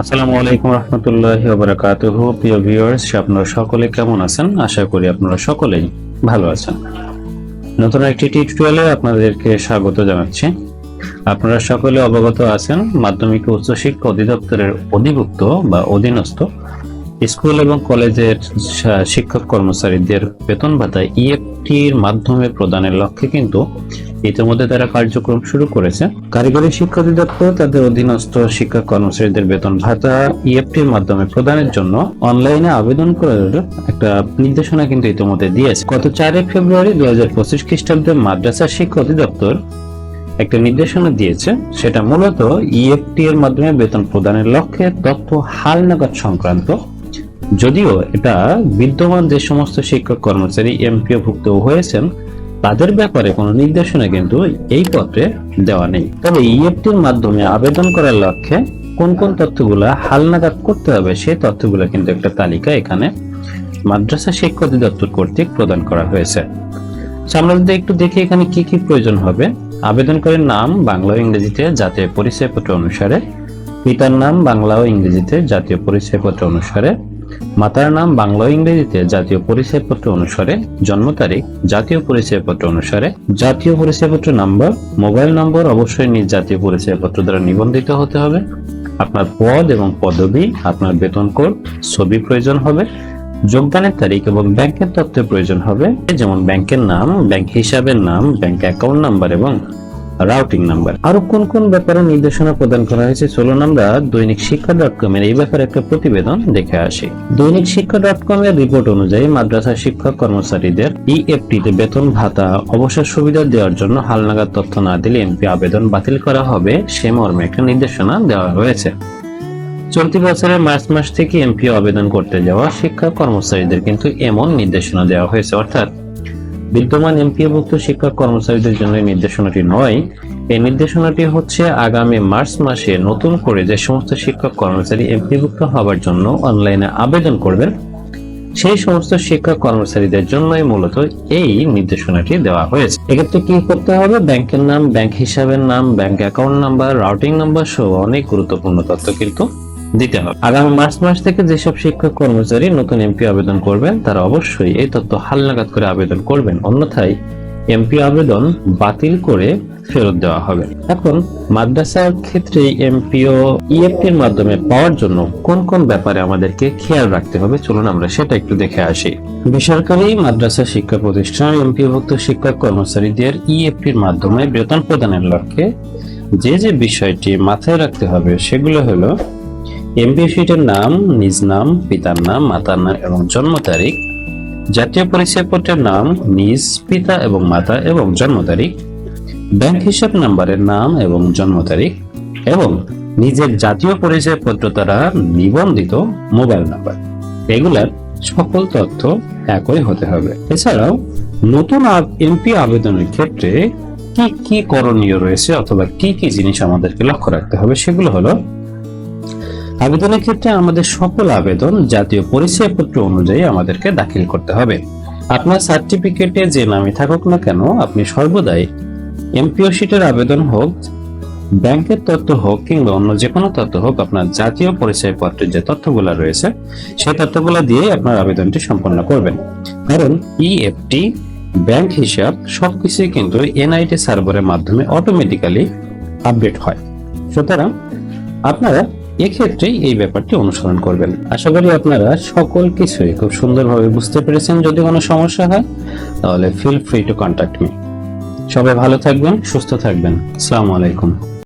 আসসালামু আলাইকুম রহমতুল্লাহ প্রিয় ভিউয়ার্স আপনারা সকলে কেমন আছেন? আশা করি আপনারা সকলেই ভালো আছেন। নতুন একটি আপনাদেরকে স্বাগত জানাচ্ছি। আপনারা সকলে অবগত আছেন, মাধ্যমিক উচ্চশিক্ষা অধিদপ্তরের অধিভুক্ত বা অধীনস্থ স্কুল এবং কলেজের শিক্ষক কর্মচারীদের বেতন ভাতা ইএফটির মাধ্যমে প্রদানের লক্ষ্যে কিন্তু ইতিমধ্যে তারা কার্যক্রম শুরু করেছে। কারিগরি শিক্ষা অধিদপ্তর, তাদের অধীনস্থ শিক্ষক কর্মচারীদের বেতন ভাতা ইএফটির মাধ্যমে প্রদানের জন্য অনলাইনে আবেদন করার একটা নির্দেশনা কিন্তু ইতিমধ্যে দিয়েছে। গত চারই ফেব্রুয়ারি দুই হাজার পঁচিশ খ্রিস্টাব্দে মাদ্রাসা শিক্ষা অধিদপ্তর একটা নির্দেশনা দিয়েছে। সেটা মূলত ইএফটি এর মাধ্যমে বেতন প্রদানের লক্ষ্যে তথ্য হালনাগাদ সংক্রান্ত। যদিও এটা বিদ্যমান যে সমস্ত শিক্ষক কর্মচারী এমপিও ভুক্ত হয়েছেন তাদের ব্যাপারে কোনো নির্দেশনা কিন্তু এই পত্রে দেওয়া নেই। তবে ইএফটির মাধ্যমে আবেদন করার লক্ষ্যে কোন কোন তথ্যগুলা হালনাগাদ করতে হবে সেই তথ্যগুলো কিন্তু একটা তালিকা এখানে মাদ্রাসা শিক্ষা অধিদপ্তর কর্তৃক প্রদান করা হয়েছে। So, আমরা যদি একটু দেখি এখানে কি কি প্রয়োজন হবে। আবেদনকারীর নাম বাংলা ও ইংরেজিতে জাতীয় পরিচয়পত্র অনুসারে পিতার নাম বাংলা ও ইংরেজিতে জাতীয় পরিচয়পত্র অনুসারে মাতার নাম বাংলা ইংরেজিতে জাতীয় পরিচয়পত্র অনুসারে জন্ম তারিখ, জাতীয় পরিচয়পত্র অনুসারে জাতীয় পরিচয়পত্র নাম্বার, মোবাইল নম্বর অবশ্যই নিজ জাতীয় পরিচয়পত্র দ্বারা নিবন্ধিত হতে হবে। আপনার পদ এবং পদবি, আপনার বেতন কোড, ছবি প্রয়োজন হবে, যোগদানের তারিখ এবং ব্যাংকের তথ্য প্রয়োজন হবে, যেমন ব্যাংকের নাম, ব্যাংক হিসাবের নাম, ব্যাংক অ্যাকাউন্ট নাম্বার এবং রাউটিং নাম্বার আরও কোন কোন ব্যাপারে নির্দেশনা প্রদান করা হয়েছে? চলুন আমরা দৈনিক শিক্ষা ডট কম এর এই ব্যাপারে একটা প্রতিবেদন দেখে আসি। দৈনিক শিক্ষা ডট কম এর রিপোর্ট অনুযায়ী মাদ্রাসা শিক্ষক কর্মচারীদের ইএফটি তে বেতন, ভাতা, অবসর সুবিধা দেওয়ার জন্য হালনাগাদ তথ্য না দিলে এমপি আবেদন বাতিল করা হবে, সে মর্মে একটা নির্দেশনা দেওয়া হয়েছে। চলতি বছরের মার্চ মাস থেকে এমপি আবেদন করতে যাওয়া শিক্ষা কর্মচারীদের কিন্তু এমন নির্দেশনা দেওয়া হয়েছে, অর্থাৎ বিদ্যমান এমপিওভুক্ত শিক্ষক কর্মচারীদের জন্য এই নির্দেশনাটি নয়। এই নির্দেশনাটি হচ্ছে আগামী মার্চ মাসে নতুন করে যে সমস্ত শিক্ষক কর্মচারী এমপিভুক্ত হওয়ার জন্য অনলাইনে আবেদন করবেন, সেই সমস্ত শিক্ষক কর্মচারীদের জন্যই মূলত এই নির্দেশনাটি দেওয়া হয়েছে। এক্ষেত্রে কি করতে হবে? ব্যাংকের নাম, ব্যাংক হিসাবের নাম, bank account number, routing number সহ অনেক গুরুত্বপূর্ণ তথ্য কিন্তু দিতে হবে। আগামী মার্চ মাস থেকে যেসব শিক্ষক কর্মচারী নতুন এমপি আবেদন করবেন, তারা অবশ্যই এই তথ্য হালনাগাদ করে আবেদন করবেন। অন্যথায় এমপি আবেদন বাতিল করে ফেরত দেওয়া হবে। এখন, মাদ্রাসার ক্ষেত্রে এমপিও ইএফটির মাধ্যমে পাওয়ার জন্য কোন কোন ব্যাপারে আমাদেরকে খেয়াল রাখতে হবে, চলুন আমরা সেটা একটু দেখে আসি। বেসরকারি মাদ্রাসা শিক্ষা প্রতিষ্ঠান এমপিওভুক্ত শিক্ষক কর্মচারীদের ইএফটির মাধ্যমে বেতন প্রদানের লক্ষ্যে যে যে বিষয়টি মাথায় রাখতে হবে, সেগুলো হলো এমপি শিটের নাম, নিজ নাম, পিতার নাম, মাতার নাম এবং জন্ম তারিখ। জাতীয় পরিচয়পত্রের নাম, নিজ পিতা এবং মাতা এবং জন্ম তারিখ। ব্যাংক হিসাব নাম্বারের নাম এবং জন্ম তারিখ। এবং নিজের জাতীয় পরিচয়পত্র দ্বারা নিবন্ধিত মোবাইল নাম্বার। এগুলার সকল তথ্য একই হতে হবে। এছাড়াও, নতুন এমপি আবেদনের ক্ষেত্রে কি কি করণীয় রয়েছে অথবা কি কি জিনিস আমাদেরকে লক্ষ্য রাখতে হবে সেগুলো হলো আবেদনের ক্ষেত্রে আমাদের সকল আবেদন জাতীয় পরিচয়পত্র অনুযায়ী আমাদেরকে দাখিল করতে হবে। আপনার সার্টিফিকেটে যে নামে থাকুক না কেন, আপনি সর্বদাই এমপিও শিটের আবেদন হোক, ব্যাংকের তথ্য হোক কিংবা অন্য যে কোনো তথ্য হোক, আপনার জাতীয় পরিচয়পত্রের যে তথ্যগুলো রয়েছে, সেই তথ্যগুলো দিয়ে আপনার আবেদনটি সম্পন্ন করবেন। কারণ ইএফটি ব্যাংক হিসাব সবকিছুই কিন্তু এনআইটি সার্ভারের মাধ্যমে অটোমেটিক্যালি আপডেট হয়। সুতরাং আপনারা এক্ষেত্রেই এই ব্যাপারটি অনুসরণ করবেন। আশা করি আপনারা সকল কিছুই খুব সুন্দরভাবে বুঝতে পেরেছেন। যদি কোনো সমস্যা হয়, তাহলে feel free to contact me সবাই ভালো থাকবেন, সুস্থ থাকবেন। আসসালামু আলাইকুম।